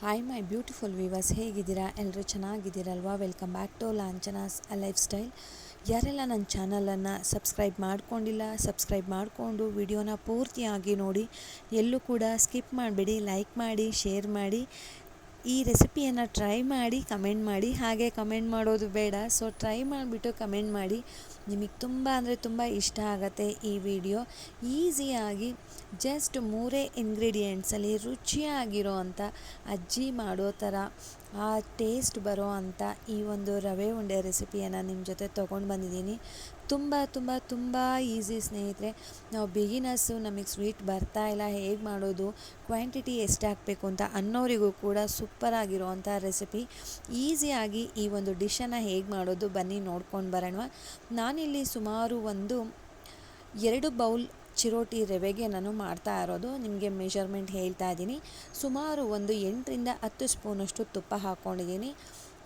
Hi my beautiful viewers ಹೇಗಿದ್ದೀರಾ? ಎಲ್ಲರೂ ಚೆನ್ನಾಗಿದ್ದೀರಲ್ವಾ? Welcome back to ಲಾಂಚನಾಸ್ lifestyle ಯಾರೆಲ್ಲ ನನ್ನ ಚಾನಲನ್ನು ಸಬ್ಸ್ಕ್ರೈಬ್ ಮಾಡ್ಕೊಂಡಿಲ್ಲ ಸಬ್ಸ್ಕ್ರೈಬ್ ಮಾಡಿಕೊಂಡು ವಿಡಿಯೋನ ಪೂರ್ತಿಯಾಗಿ ನೋಡಿ, ಎಲ್ಲೂ ಕೂಡ ಸ್ಕಿಪ್ ಮಾಡಬೇಡಿ ಲೈಕ್ ಮಾಡಿ ಶೇರ್ ಮಾಡಿ, ಈ ರೆಸಿಪಿಯನ್ನು ಟ್ರೈ ಮಾಡಿ ಕಮೆಂಟ್ ಮಾಡಿ. ಹಾಗೆ ಕಮೆಂಟ್ ಮಾಡೋದು ಬೇಡ. ಸೊ ಟ್ರೈ ಮಾಡಿಬಿಟ್ಟು ಕಮೆಂಟ್ ಮಾಡಿ. ನಿಮಗೆ ತುಂಬ ಅಂದರೆ ತುಂಬ ಇಷ್ಟ ಆಗುತ್ತೆ ಈ ವಿಡಿಯೋ. ಈಸಿಯಾಗಿ ಜಸ್ಟ್ ಮೂರೇ ಇಂಗ್ರೀಡಿಯೆಂಟ್ಸಲ್ಲಿ ರುಚಿಯಾಗಿರೋ ಅಂಥ ಅಜ್ಜಿ ಮಾಡೋ ಥರ, ಆ ಟೇಸ್ಟ್ ಬರೋ ಅಂಥ ಈ ಒಂದು ರವೆ ಉಂಡೆ ರೆಸಿಪಿಯನ್ನು ನಿಮ್ಮ ಜೊತೆ ತೊಗೊಂಡು ಬಂದಿದ್ದೀನಿ. ತುಂಬ ತುಂಬ ತುಂಬ ಈಸಿ ಸ್ನೇಹಿತರೆ, ನಾವು ಬಿಗಿನರ್ಸು ನಮಗೆ ಸ್ವೀಟ್ ಬರ್ತಾ ಇಲ್ಲ, ಹೇಗೆ ಮಾಡೋದು, ಕ್ವಾಂಟಿಟಿ ಎಷ್ಟು ಹಾಕಬೇಕು ಅಂತ ಅನ್ನೋರಿಗೂ ಕೂಡ ಸೂಪರ್ ಆಗಿರೋವಂಥ ರೆಸಿಪಿ. ಈಸಿಯಾಗಿ ಈ ಒಂದು ಡಿಶನ್ನು ಹೇಗೆ ಮಾಡೋದು ಬನ್ನಿ ನೋಡ್ಕೊಂಡು ಬರೋಣ. ನಾನಿಲ್ಲಿ ಸುಮಾರು ಒಂದು ಎರಡು ಬೌಲ್ ಚಿರೋಟಿ ರವೆಗೆ ನಾನು ಮಾಡ್ತಾ ಇರೋದು. ನಿಮಗೆ ಮೆಷರ್ಮೆಂಟ್ ಹೇಳ್ತಾ ಇದ್ದೀನಿ. ಸುಮಾರು ಒಂದು ಎಂಟರಿಂದ ಹತ್ತು ಸ್ಪೂನಷ್ಟು ತುಪ್ಪ ಹಾಕ್ಕೊಂಡಿದ್ದೀನಿ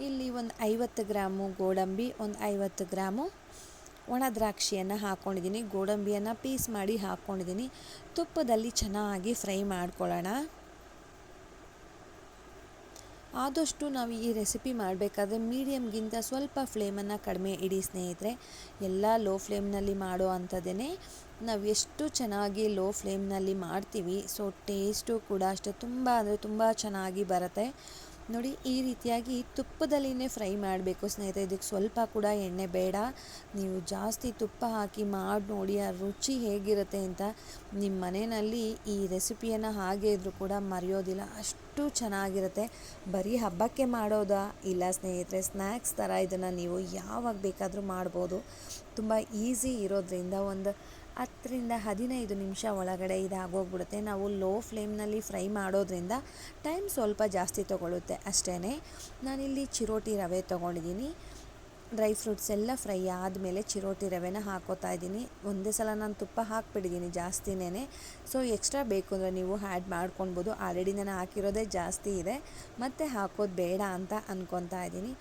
ಇಲ್ಲಿ ಒಂದು ಐವತ್ತು ಗ್ರಾಮು ಗೋಡಂಬಿ, ಒಂದು ಐವತ್ತು ಗ್ರಾಮು ಒಣ ದ್ರಾಕ್ಷಿಯನ್ನು ಹಾಕ್ಕೊಂಡಿದ್ದೀನಿ ಗೋಡಂಬಿಯನ್ನು ಪೀಸ್ ಮಾಡಿ ಹಾಕ್ಕೊಂಡಿದ್ದೀನಿ ತುಪ್ಪದಲ್ಲಿ ಚೆನ್ನಾಗಿ ಫ್ರೈ ಮಾಡ್ಕೊಳ್ಳೋಣ. ಆದಷ್ಟು ನಾವು ಈ ರೆಸಿಪಿ ಮಾಡಬೇಕಾದ್ರೆ ಮೀಡಿಯಮ್ಗಿಂತ ಸ್ವಲ್ಪ ಫ್ಲೇಮನ್ನು ಕಡಿಮೆ ಇಡಿ ಸ್ನೇಹಿತರೆ. ಎಲ್ಲ ಲೋ ಫ್ಲೇಮ್ನಲ್ಲಿ ಮಾಡೋ ಅಂಥದ್ದೇ ನಾವು ಎಷ್ಟು ಚೆನ್ನಾಗಿ ಲೋ ಫ್ಲೇಮ್ನಲ್ಲಿ ಮಾಡ್ತೀವಿ, ಸೊ ಟೇಸ್ಟು ಕೂಡ ಅಷ್ಟೇ. ತುಂಬ ಅಂದರೆ ತುಂಬ ಚೆನ್ನಾಗಿ ಬರುತ್ತೆ. ನೋಡಿ, ಈ ರೀತಿಯಾಗಿ ತುಪ್ಪದಲ್ಲಿನೇ ಫ್ರೈ ಮಾಡಬೇಕು ಸ್ನೇಹಿತರೆ. ಇದಕ್ಕೆ ಸ್ವಲ್ಪ ಕೂಡ ಎಣ್ಣೆ ಬೇಡ. ನೀವು ಜಾಸ್ತಿ ತುಪ್ಪ ಹಾಕಿ ಮಾಡಿ ನೋಡಿ, ಆ ರುಚಿ ಹೇಗಿರುತ್ತೆ ಅಂತ ನಿಮ್ಮ ಮನೆಯಲ್ಲಿ ಈ ರೆಸಿಪಿಯನ್ನು ಹಾಗೆ ಇದ್ದರೂ ಕೂಡ ಮರೆಯೋದಿಲ್ಲ. ಅಷ್ಟು ಚೆನ್ನಾಗಿರುತ್ತೆ. ಬರೀ ಹಬ್ಬಕ್ಕೆ ಮಾಡೋದಾ? ಇಲ್ಲ ಸ್ನೇಹಿತರೆ ಸ್ನ್ಯಾಕ್ಸ್ ಥರ ಇದನ್ನು ನೀವು ಯಾವಾಗ ಬೇಕಾದರೂ ಮಾಡ್ಬೋದು. ತುಂಬ ಈಸಿ ಇರೋದ್ರಿಂದ ಒಂದು ಹತ್ತರಿಂದ ಹದಿನೈದು ನಿಮಿಷ ಒಳಗಡೆ ಇದಾಗೋಗ್ಬಿಡುತ್ತೆ. ನಾವು ಲೋ ಫ್ಲೇಮ್ನಲ್ಲಿ ಫ್ರೈ ಮಾಡೋದ್ರಿಂದ ಟೈಮ್ ಸ್ವಲ್ಪ ಜಾಸ್ತಿ ತೊಗೊಳುತ್ತೆ ಅಷ್ಟೇ ನಾನಿಲ್ಲಿ ಚಿರೋಟಿ ರವೆ ತೊಗೊಂಡಿದ್ದೀನಿ. ಡ್ರೈ ಫ್ರೂಟ್ಸ್ ಎಲ್ಲ ಫ್ರೈ ಆದಮೇಲೆ ಚಿರೋಟಿ ರವೆನ ಹಾಕೋತಾ ಇದ್ದೀನಿ. ಒಂದೇ ಸಲ ನಾನು ತುಪ್ಪ ಹಾಕ್ಬಿಟ್ಟಿದ್ದೀನಿ ಜಾಸ್ತಿನೇ ಸೊ ಎಕ್ಸ್ಟ್ರಾ ಬೇಕು ಅಂದರೆ ನೀವು ಆ್ಯಡ್ ಮಾಡ್ಕೊಳ್ಬೋದು. ಆಲ್ರೆಡಿ ನಾನು ಹಾಕಿರೋದೇ ಜಾಸ್ತಿ ಇದೆ. ಮತ್ತು ಹಾಕೋದು ಬೇಡ ಅಂತ ಅಂದ್ಕೊತಾ ಇದ್ದೀನಿ.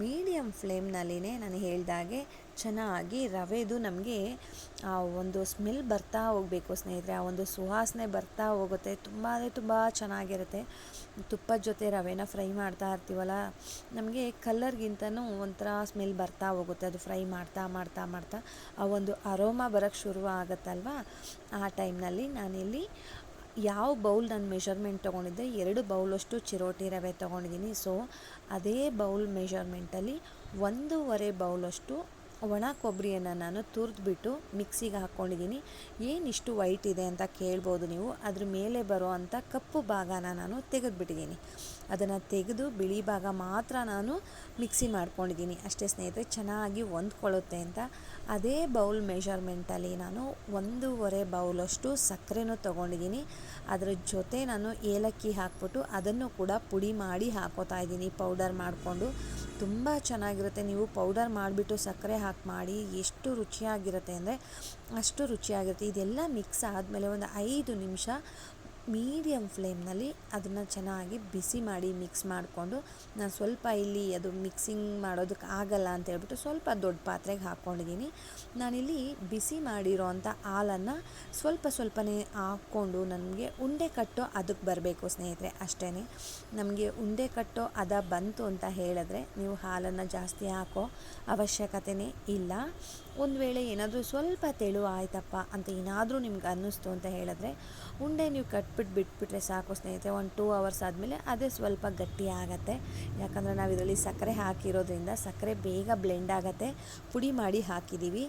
ಮೀಡಿಯಮ್ ಫ್ಲೇಮ್ನಲ್ಲಿನೇ ನಾನು ಹೇಳ್ದಾಗೆ ಚೆನ್ನಾಗಿ ರವೆದು ನಮಗೆ ಆ ಒಂದು ಸ್ಮೆಲ್ ಬರ್ತಾ ಹೋಗಬೇಕು ಸ್ನೇಹಿತರೆ, ಆ ಒಂದು ಸುವಾಸನೆ ಬರ್ತಾ ಹೋಗುತ್ತೆ. ತುಂಬ ಅಂದರೆ ತುಂಬ ಚೆನ್ನಾಗಿರುತ್ತೆ. ತುಪ್ಪದ ಜೊತೆ ರವೆನ ಫ್ರೈ ಮಾಡ್ತಾ ಇರ್ತೀವಲ್ಲ, ನಮಗೆ ಕಲ್ಲರ್ಗಿಂತನೂ ಒಂಥರ ಸ್ಮೆಲ್ ಬರ್ತಾ ಹೋಗುತ್ತೆ. ಅದು ಫ್ರೈ ಮಾಡ್ತಾ ಮಾಡ್ತಾ ಮಾಡ್ತಾ ಆ ಒಂದು ಅರೋಮ ಬರೋಕ್ಕೆ ಶುರು ಆಗುತ್ತಲ್ವ ಆ ಟೈಮ್ನಲ್ಲಿ ನಾನಿಲ್ಲಿ ಯಾವ ಬೌಲ್ ನಾನು ಮೆಷರ್ಮೆಂಟ್ ತೊಗೊಂಡಿದ್ದೆ, ಎರಡು ಬೌಲಷ್ಟು ಚಿರೋಟಿ ರವೆ ತೊಗೊಂಡಿದ್ದೀನಿ. ಸೊ ಅದೇ ಬೌಲ್ ಮೆಷರ್ಮೆಂಟಲ್ಲಿ ಒಂದೂವರೆ ಬೌಲಷ್ಟು ಒಣ ಕೊಬ್ಬರಿಯನ್ನು ನಾನು ತುರಿದ್ಬಿಟ್ಟು ಮಿಕ್ಸಿಗೆ ಹಾಕ್ಕೊಂಡಿದ್ದೀನಿ. ಏನಿಷ್ಟು ವೈಟ್ ಇದೆ ಅಂತ ಕೇಳ್ಬೋದು ನೀವು. ಅದ್ರ ಮೇಲೆ ಬರೋ ಅಂಥ ಕಪ್ಪು ಭಾಗನ ನಾನು ತೆಗೆದುಬಿಟ್ಟಿದ್ದೀನಿ. ಅದನ್ನು ತೆಗೆದು ಬಿಳಿ ಭಾಗ ಮಾತ್ರ ನಾನು ಮಿಕ್ಸಿ ಮಾಡ್ಕೊಂಡಿದ್ದೀನಿ. ಅಷ್ಟೇ ಸ್ನೇಹಿತರೆ, ಚೆನ್ನಾಗಿ ಹೊಂದ್ಕೊಳ್ಳುತ್ತೆ ಅಂತ. ಅದೇ ಬೌಲ್ ಮೆಷರ್ಮೆಂಟಲ್ಲಿ ನಾನು ಒಂದೂವರೆ ಬೌಲಷ್ಟು ಸಕ್ಕರೆನೂ ತೊಗೊಂಡಿದ್ದೀನಿ. ಅದರ ಜೊತೆ ನಾನು ಏಲಕ್ಕಿ ಹಾಕ್ಬಿಟ್ಟು ಅದನ್ನು ಕೂಡ ಪುಡಿ ಮಾಡಿ ಹಾಕೋತಾ ಇದ್ದೀನಿ ಪೌಡರ್ ಮಾಡಿಕೊಂಡು. ತುಂಬ ಚೆನ್ನಾಗಿರುತ್ತೆ. ನೀವು ಪೌಡರ್ ಮಾಡಿಬಿಟ್ಟು ಸಕ್ಕರೆ ಹಾಕಿ ಮಾಡಿ ಎಷ್ಟು ರುಚಿಯಾಗಿರುತ್ತೆ ಅಂದರೆ ಅಷ್ಟು ರುಚಿಯಾಗಿರುತ್ತೆ. ಇದೆಲ್ಲ ಮಿಕ್ಸ್ ಆದಮೇಲೆ ಒಂದು ಐದು ನಿಮಿಷ ಮೀಡಿಯಮ್ ಫ್ಲೇಮ್ನಲ್ಲಿ ಅದನ್ನು ಚೆನ್ನಾಗಿ ಬಿಸಿ ಮಾಡಿ ಮಿಕ್ಸ್ ಮಾಡಿಕೊಂಡು ನಾನು ಸ್ವಲ್ಪ ಇಲ್ಲಿ ಅದು ಮಿಕ್ಸಿಂಗ್ ಮಾಡೋದಕ್ಕೆ ಆಗಲ್ಲ ಅಂತ ಹೇಳ್ಬಿಟ್ಟು ಸ್ವಲ್ಪ ದೊಡ್ಡ ಪಾತ್ರೆಗೆ ಹಾಕ್ಕೊಂಡಿದ್ದೀನಿ. ನಾನಿಲ್ಲಿ ಬಿಸಿ ಮಾಡಿರೋ ಅಂಥ ಹಾಲನ್ನು ಸ್ವಲ್ಪ ಸ್ವಲ್ಪನೇ ಹಾಕ್ಕೊಂಡು ನನಗೆ ಉಂಡೆ ಕಟ್ಟೋ ಅದಕ್ಕೆ ಬರಬೇಕು ಸ್ನೇಹಿತರೆ ಅಷ್ಟೇ ನಮಗೆ ಉಂಡೆ ಕಟ್ಟೋ ಅದ ಬಂತು ಅಂತ ಹೇಳಿದ್ರೆ ನೀವು ಹಾಲನ್ನು ಜಾಸ್ತಿ ಹಾಕೋ ಅವಶ್ಯಕತೆಯೇ ಇಲ್ಲ. ಒಂದು ವೇಳೆ ಏನಾದರೂ ಸ್ವಲ್ಪ ತೆಳು ಆಯ್ತಪ್ಪ ಅಂತ ಏನಾದರೂ ನಿಮ್ಗೆ ಅನ್ನಿಸ್ತು ಅಂತ ಹೇಳಿದ್ರೆ, ಉಂಡೆ ನೀವು ಕಟ್ಬಿಟ್ಟು ಬಿಟ್ಬಿಟ್ರೆ ಸಾಕು ಸ್ನೇಹಿತರೆ, ಒಂದು ಟೂ ಅವರ್ಸ್ ಆದಮೇಲೆ ಅದೇ ಸ್ವಲ್ಪ ಗಟ್ಟಿ ಆಗುತ್ತೆ. ಯಾಕಂದರೆ ನಾವು ಇದರಲ್ಲಿ ಸಕ್ಕರೆ ಹಾಕಿರೋದ್ರಿಂದ ಸಕ್ಕರೆ ಬೇಗ ಬ್ಲೆಂಡ್ ಆಗುತ್ತೆ. ಪುಡಿ ಮಾಡಿ ಹಾಕಿದ್ದೀವಿ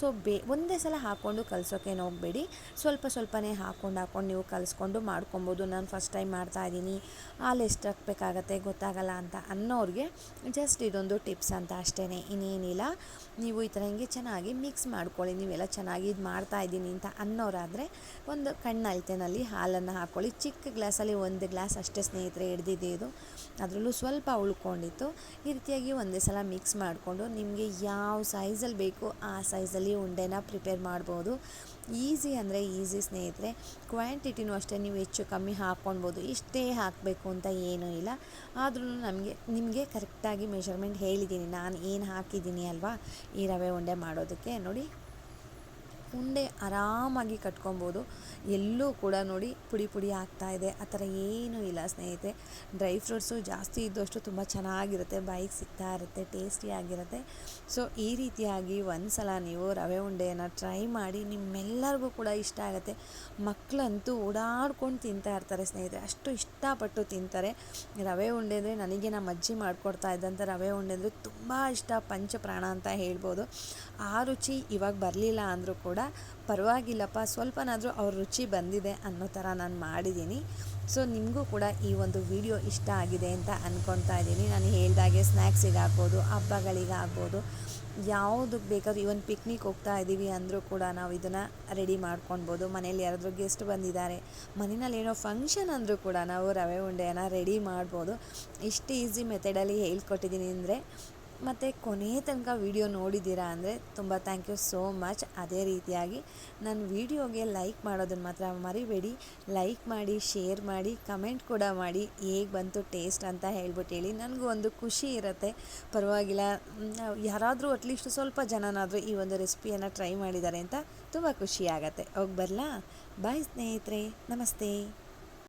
ಸೊ ಬೇ, ಒಂದೇ ಸಲ ಹಾಕ್ಕೊಂಡು ಕಲಸೋಕೇನು ಹೋಗಬೇಡಿ. ಸ್ವಲ್ಪ ಸ್ವಲ್ಪನೇ ಹಾಕ್ಕೊಂಡು ಹಾಕ್ಕೊಂಡು ನೀವು ಕಲಿಸ್ಕೊಂಡು ಮಾಡ್ಕೊಬೋದು. ನಾನು ಫಸ್ಟ್ ಟೈಮ್ ಮಾಡ್ತಾ ಇದ್ದೀನಿ. ಹಾಲು ಎಷ್ಟು ಹಾಕ್ಬೇಕಾಗತ್ತೆ ಗೊತ್ತಾಗಲ್ಲ ಅಂತ ಅನ್ನೋರಿಗೆ ಜಸ್ಟ್ ಇದೊಂದು ಟಿಪ್ಸ್ ಅಂತ ಅಷ್ಟೇ ಇನ್ನೇನಿಲ್ಲ. ನೀವು ಈ ಥರ ಹಿಂಗೆ ಚೆನ್ನಾಗಿ ಮಿಕ್ಸ್ ಮಾಡ್ಕೊಳ್ಳಿ. ನೀವೆಲ್ಲ ಚೆನ್ನಾಗಿ ಇದು ಮಾಡ್ತಾ ಇದ್ದೀನಿ ಅಂತ ಅನ್ನೋರಾದರೆ ಒಂದು ಕಣ್ಣಲ್ತೆನಲ್ಲಿ ಹಾಲನ್ನು ಹಾಕ್ಕೊಳ್ಳಿ ಚಿಕ್ಕ ಗ್ಲಾಸಲ್ಲಿ ಒಂದು ಗ್ಲಾಸ್ ಅಷ್ಟೇ ಸ್ನೇಹಿತರೆ ಹಿಡ್ದಿದೆ ಇದು. ಅದರಲ್ಲೂ ಸ್ವಲ್ಪ ಉಳ್ಕೊಂಡಿತ್ತು. ಈ ರೀತಿಯಾಗಿ ಒಂದೇ ಸಲ ಮಿಕ್ಸ್ ಮಾಡಿಕೊಂಡು ನಿಮಗೆ ಯಾವ ಸೈಜಲ್ಲಿ ಬೇಕು ಆ ಸೈಜಲ್ಲಿ ಉಂಡೆನ ಪ್ರಿಪೇರ್ ಮಾಡ್ಬೋದು. ಈಸಿ ಅಂದರೆ ಈಸಿ ಸ್ನೇಹಿತರೆ, ಕ್ವಾಂಟಿಟಿನೂ ಅಷ್ಟೇ ನೀವು ಹೆಚ್ಚು ಕಮ್ಮಿ ಹಾಕ್ಕೊಳ್ಬೋದು. ಇಷ್ಟೇ ಹಾಕಬೇಕು ಅಂತ ಏನೂ ಇಲ್ಲ. ಆದ್ರೂ ನಮಗೆ, ನಿಮಗೆ ಕರೆಕ್ಟಾಗಿ ಮೆಷರ್ಮೆಂಟ್ ಹೇಳಿದ್ದೀನಿ. ನಾನು ಏನು ಹಾಕಿದ್ದೀನಿ ಅಲ್ವಾ? ಈ ರವೆ ಉಂಡೆ ಮಾಡೋದಕ್ಕೆ. ನೋಡಿ. ಉಂಡೆ ಆರಾಮಾಗಿ ಕಟ್ಕೊಬೋದು. ಎಲ್ಲೂ ಕೂಡ ನೋಡಿ ಪುಡಿ ಪುಡಿ ಆಗ್ತಾ ಇದೆ. ಆ ಥರ ಏನೂ ಇಲ್ಲ ಸ್ನೇಹಿತರೆ. ಡ್ರೈ ಫ್ರೂಟ್ಸು ಜಾಸ್ತಿ ಇದ್ದಷ್ಟು ತುಂಬ ಚೆನ್ನಾಗಿರುತ್ತೆ. ಬಾಯಿಗೆ ಸಿಗ್ತಾ ಇರುತ್ತೆ ಟೇಸ್ಟಿಯಾಗಿರುತ್ತೆ ಸೊ, ಈ ರೀತಿಯಾಗಿ ಒಂದು ಸಲ ನೀವು ರವೆ ಉಂಡೆಯನ್ನು ಟ್ರೈ ಮಾಡಿ ನಿಮ್ಮೆಲ್ಲರಿಗೂ ಕೂಡ ಇಷ್ಟ ಆಗುತ್ತೆ. ಮಕ್ಕಳಂತೂ ಓಡಾಡ್ಕೊಂಡು ತಿಂತಾ ಇರ್ತಾರೆ ಸ್ನೇಹಿತರೆ. ಅಷ್ಟು ಇಷ್ಟಪಟ್ಟು ತಿಂತಾರೆ. ರವೆ ಉಂಡೆ ಅಂದರೆ ನನಗೆ ನಮ್ಮ ಅಜ್ಜಿ ಮಾಡಿಕೊಡ್ತಾ ಇದ್ದಂಥ ರವೆ ಉಂಡೆ ಅಂದರೆ ತುಂಬ ಇಷ್ಟ. ಪಂಚಪ್ರಾಣ ಅಂತ ಹೇಳ್ಬೋದು. ಆ ರುಚಿ ಇವಾಗ ಬರಲಿಲ್ಲ ಅಂದರೂ ಕೂಡ ಪರವಾಗಿಲ್ಲಪ್ಪ, ಸ್ವಲ್ಪನಾದರೂ ಅವ್ರ ರುಚಿ ಬಂದಿದೆ ಅನ್ನೋ ಥರ ನಾನು ಮಾಡಿದ್ದೀನಿ ಸೊ ನಿಮಗೂ ಕೂಡ ಈ ಒಂದು ವಿಡಿಯೋ ಇಷ್ಟ ಆಗಿದೆ ಅಂತ ಅಂದ್ಕೊಳ್ತಾ ಇದ್ದೀನಿ. ನಾನು ಹೇಳಿದಾಗೆ ಸ್ನ್ಯಾಕ್ಸಿಗೆ ಆಗ್ಬೋದು ಹಬ್ಬಗಳಿಗೆ ಆಗ್ಬೋದು ಯಾವುದಕ್ಕೆ ಬೇಕಾದ್ರೂ ಇವನ್ ಪಿಕ್ನಿಕ್ ಹೋಗ್ತಾ ಇದ್ದೀವಿ ಅಂದರೂ ಕೂಡ ನಾವು ಇದನ್ನು ರೆಡಿ ಮಾಡ್ಕೊಳ್ಬೋದು ಮನೇಲಿ ಯಾರಾದರೂ ಗೆಸ್ಟ್ ಬಂದಿದ್ದಾರೆ ಮನೆಯಲ್ಲಿ ಏನೋ ಫಂಕ್ಷನ್ ಅಂದರೂ ಕೂಡ ನಾವು ರವೆ ಉಂಡೆಯನ್ನು ರೆಡಿ ಮಾಡ್ಬೋದು. ಇಷ್ಟು ಈಸಿ ಮೆಥಡಲ್ಲಿ ಹೇಳ್ಕೊಟ್ಟಿದ್ದೀನಿ ಅಂದರೆ ಮತ್ತು ಕೊನೆಯ ತನಕ ವಿಡಿಯೋ ನೋಡಿದ್ದೀರಾ ಅಂದರೆ ತುಂಬ ಥ್ಯಾಂಕ್ ಯು ಸೋ ಮಚ್ ಅದೇ ರೀತಿಯಾಗಿ ನನ್ನ ವಿಡಿಯೋಗೆ ಲೈಕ್ ಮಾಡೋದನ್ನು ಮಾತ್ರ ಮರಿಬೇಡಿ. ಲೈಕ್ ಮಾಡಿ ಶೇರ್ ಮಾಡಿ ಕಮೆಂಟ್ ಕೂಡ ಮಾಡಿ. ಹೇಗೆ ಬಂತು ಟೇಸ್ಟ್ ಅಂತ ಹೇಳ್ಬಿಟ್ಟು ಹೇಳಿ. ನನಗೂ ಒಂದು ಖುಷಿ ಇರುತ್ತೆ. ಪರವಾಗಿಲ್ಲ ಯಾರಾದರೂ ಅಟ್ಲೀಸ್ಟ್ ಸ್ವಲ್ಪ ಜನನಾದರೂ ಈ ಒಂದು ರೆಸಿಪಿಯನ್ನು ಟ್ರೈ ಮಾಡಿದ್ದಾರೆ ಅಂತ ತುಂಬ ಖುಷಿ ಆಗುತ್ತೆ. ಹೋಗಿ ಬರಲಾ? ಬಾಯ್ ಸ್ನೇಹಿತರೆ. ನಮಸ್ತೆ.